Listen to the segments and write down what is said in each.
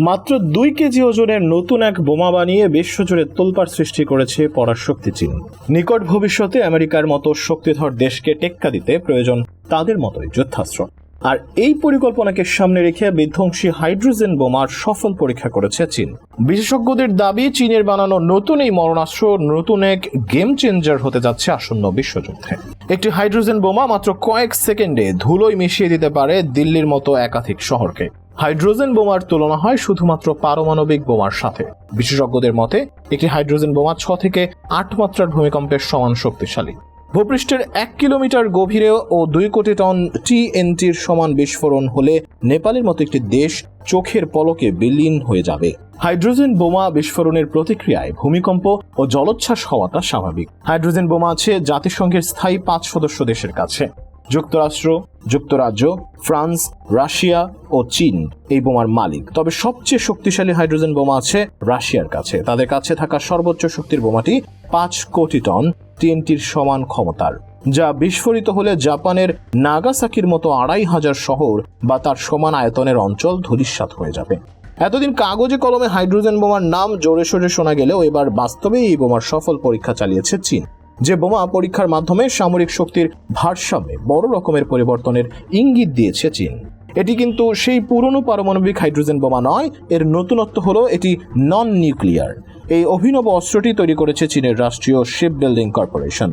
মাত্র দুই কেজি ওজনের নতুন এক বোমা বানিয়ে বিশ্বজুড়ে তোলপাড় সৃষ্টি করেছে পরাশক্তি চীন। নিকট ভবিষ্যতে আমেরিকার মতো শক্তিধর দেশকে টেক্কা দিতে প্রয়োজন তাদের মতোই যুদ্ধাস্ত্র। আর এই পরিকল্পনাকে সামনে রেখে বিধ্বংসী হাইড্রোজেন বোমার সফল পরীক্ষা করেছে চীন। বিশেষজ্ঞদের দাবি, চীনের বানানো নতুন এই মরণাস্ত্র নতুন এক গেম চেঞ্জার হতে যাচ্ছে আসন্ন বিশ্বযুদ্ধে। একটি হাইড্রোজেন বোমা মাত্র কয়েক সেকেন্ডে ধুলোয় মিশিয়ে দিতে পারে দিল্লির মতো একাধিক শহরকে। হাইড্রোজেন বোমার তুলনা হয় শুধুমাত্র পারমাণবিক বোমার সাথে। বিশেষজ্ঞদের মতে, একটি হাইড্রোজেন বোমা ছ থেকে আট মাত্রার ভূমিকম্পের সমান শক্তিশালী। ভূপৃষ্ঠের এক কিলোমিটার গভীরে ও দুই কোটি টন টিএনটির সমান বিস্ফোরণ হলে নেপালের মতো একটি দেশ চোখের পলকে বিলীন হয়ে যাবে। হাইড্রোজেন বোমা বিস্ফোরণের প্রতিক্রিয়ায় ভূমিকম্প ও জলোচ্ছ্বাস হওয়াটা স্বাভাবিক। হাইড্রোজেন বোমা আছে জাতিসংঘের স্থায়ী পাঁচ সদস্য দেশের কাছে। যুক্তরাষ্ট্র, যুক্তরাজ্য, ফ্রান্স, রাশিয়া ও চীন এই বোমার মালিক। তবে সবচেয়ে শক্তিশালী হাইড্রোজেন বোমা আছে রাশিয়ার কাছে। তাদের কাছে থাকা সর্বোচ্চ শক্তির বোমাটি পাঁচ কোটি টন টিএনটির সমান ক্ষমতার, যা বিস্ফোরিত হলে জাপানের নাগাসাকির মতো আড়াই হাজার শহর বা তার সমান আয়তনের অঞ্চল ধূলিসাৎ হয়ে যাবে। এতদিন কাগজে কলমে হাইড্রোজেন বোমার নাম জোরে সোরে শোনা গেলেও এবার বাস্তবে এই বোমার সফল পরীক্ষা চালিয়েছে চীন। যে বোমা পরীক্ষার মাধ্যমে সামরিক শক্তির ভারসাম্যে বড় রকমের পরিবর্তনের ইঙ্গিত দিয়েছে চীন। এটি কিন্তু সেই পুরনো পারমাণবিক হাইড্রোজেন বোমা নয়, এর নতুনত্ব হলো এটি নন নিউক্লিয়ার এই অভিনব অস্ত্রটি তৈরি করেছে চীনের রাষ্ট্রীয় ship building corporation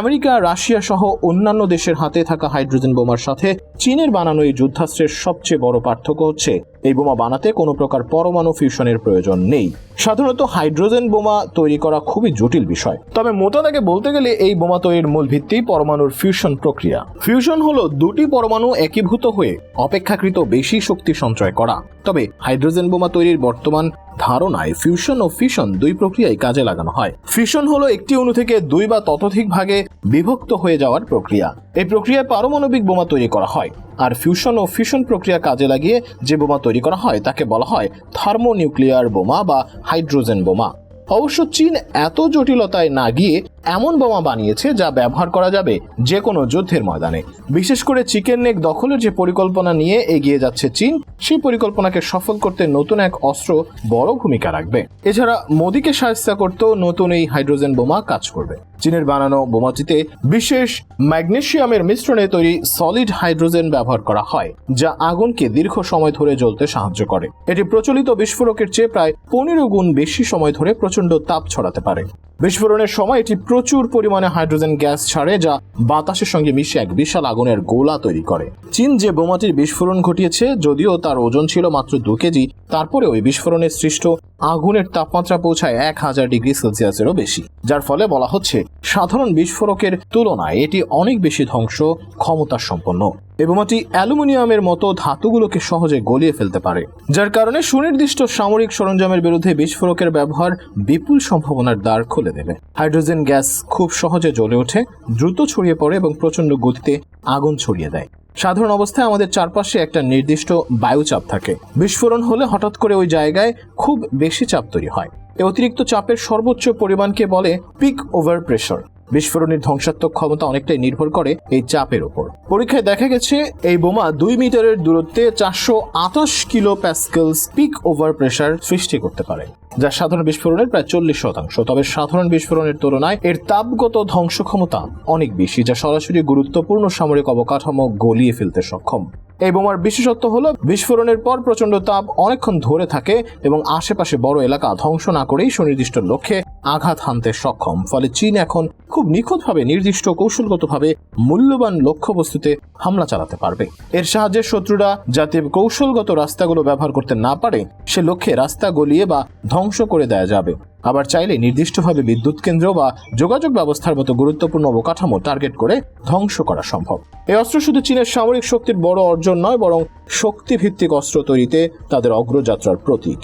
America, Russia সহ অন্যান্য দেশের হাতে থাকা হাইড্রোজেন বোমার সাথে চীনের বানানো এই যুদ্ধাস্ত্রের সবচেয়ে বড় পার্থক্য হচ্ছে এই বোমা বানাতে কোনো প্রকার পরমাণু ফিউশনের প্রয়োজন নেই। সাধারণত হাইড্রোজেন বোমা তৈরি করা খুবই জটিল বিষয়। তবে মোতাদাকে বলতে গেলে এই বোমা তৈরির মূল ভিত্তি পরমাণুর ফিউশন প্রক্রিয়া। ফিউশন হলো দুটি পরমাণু একীভূত হয়ে অপেক্ষাকৃত বেশি শক্তি সঞ্চয় করা। তবে হাইড্রোজেন বোমা তৈরির বর্তমান ধারণায় ফিউশন ও ফিশন দুই প্রক্রিয়ায় কাজে লাগানো হয়। ফিশন হলো একটি অণু থেকে দুই বা ততোধিক ভাগে বিভক্ত হয়ে যাওয়ার প্রক্রিয়া। এই প্রক্রিয়ায় পারমাণবিক বোমা তৈরি করা হয়। আর ফিউশন ও ফিউশন প্রক্রিয়া কাজে লাগিয়ে যে বোমা তৈরি করা হয়, তাকে বলা হয় থার্মোনিউক্লিয়ার বোমা বা হাইড্রোজেন বোমা। অবশ্য চীন এত জটিলতায় না গিয়ে এমন বোমা বানিয়েছে যা ব্যবহার করা যাবে যে কোনো যুদ্ধের ময়দানে। বিশেষ করে চিকেন নেক দখলের যে পরিকল্পনা নিয়ে এগিয়ে যাচ্ছে চীন, সেই পরিকল্পনাকে সফল করতে নতুন এক অস্ত্র বড় ভূমিকা রাখবে। এছাড়া মোদীকে সাহায্য করতেও নতুন এই হাইড্রোজেন বোমা কাজ করবে। চীনের বানানো বোমাটিতে বিশেষ ম্যাগনেশিয়ামের মিশ্রণে তৈরি সলিড হাইড্রোজেন ব্যবহার করা হয়, যা আগুনকে দীর্ঘ সময় ধরে জ্বলতে সাহায্য করে। এটি প্রচলিত বিস্ফোরকের চেয়ে প্রায় পনেরো গুণ বেশি সময় ধরে প্রচণ্ড তাপ ছড়াতে পারে। বিস্ফোরণের সময় এটি প্রচুর পরিমাণে হাইড্রোজেন গ্যাস ছাড়ে যা বাতাসের সঙ্গে মিশে এক বিশাল আগুনের গোলা তৈরি করে। চীন যে বোমাটির বিস্ফোরণ ঘটিয়েছে, যদিও তার ওজন ছিল মাত্র দু কেজি তারপরে ওই বিস্ফোরণের সৃষ্ট আগুনের তাপমাত্রা পৌঁছায় এক হাজার ডিগ্রি সেলসিয়াসেরও বেশি। যার ফলে বলা হচ্ছে, সাধারণ বিস্ফোরকের তুলনায় এটি অনেক বেশি ধ্বংস ক্ষমতা সম্পন্ন এই বোমাটি অ্যালুমিনিয়ামের মতো ধাতুগুলোকে সহজে গলিয়ে ফেলতে পারে, যার কারণে সুনির্দিষ্ট সামরিক সরঞ্জামের বিরুদ্ধে বিস্ফোরকের ব্যবহার বিপুল সম্ভাবনার দ্বার খুলে দেবে। হাইড্রোজেন গ্যাস খুব সহজে জ্বলে ওঠে, দ্রুত ছড়িয়ে পড়ে এবং প্রচণ্ড গতিতে আগুন ছড়িয়ে দেয়। সাধারণ অবস্থায় আমাদের চারপাশে একটা নির্দিষ্ট বায়ুচাপ থাকে। বিস্ফোরণ হলে হঠাৎ করে ওই জায়গায় খুব বেশি চাপ তৈরি হয়। এ অতিরিক্ত চাপের সর্বোচ্চ পরিমাণকে বলে পিক ওভার প্রেশার বিস্ফোরণের ধ্বংসাত্মক ক্ষমতা অনেকটাই নির্ভর করে এই চাপের উপর পরীক্ষায় দেখা গেছে, এই বোমা দুই মিটারের দূরত্বে চারশো আঠাশ kilo pascals peak over pressure সৃষ্টি করতে পারে, যা সাধারণ বিস্ফোরণের প্রায় চল্লিশ শতাংশ। তবে সাধারণ বিস্ফোরণের তুলনায় এর তাপগত ধ্বংস ক্ষমতা অনেক বেশি, যা সরাসরি গুরুত্বপূর্ণ সামরিক অবকাঠামো গলিয়ে ফেলতে সক্ষম। এই বোমার বিশেষত্ব হলো, বিস্ফোরণের পর প্রচণ্ড তাপ অনেকক্ষণ ধরে থাকে এবং আশেপাশে বড় এলাকা ধ্বংস না করেই সুনির্দিষ্ট লক্ষ্যে আঘাত হানতে সক্ষম। ফলে চীন এখন খুব নিখুঁতভাবে নির্দিষ্ট কৌশলগতভাবে মূল্যবান লক্ষ্যবস্তুতে হামলা চালাতে পারবে। এর সাহায্যে শত্রুরা যাতে কৌশলগত রাস্তাগুলো ব্যবহার করতে না পারে, সে লক্ষ্যে রাস্তা গলিয়ে বা ধ্বংস করে দেয়া যাবে। আবার চাইলে নির্দিষ্টভাবে বিদ্যুৎ কেন্দ্র বা যোগাযোগ ব্যবস্থার মতো গুরুত্বপূর্ণ অবকাঠামো টার্গেট করে ধ্বংস করা সম্ভব। এই অস্ত্র শুধু চীনের সামরিক শক্তির বড় অর্জন নয়, বরং শক্তিভিত্তিক অস্ত্র তৈরিতে তাদের অগ্রযাত্রার প্রতীক।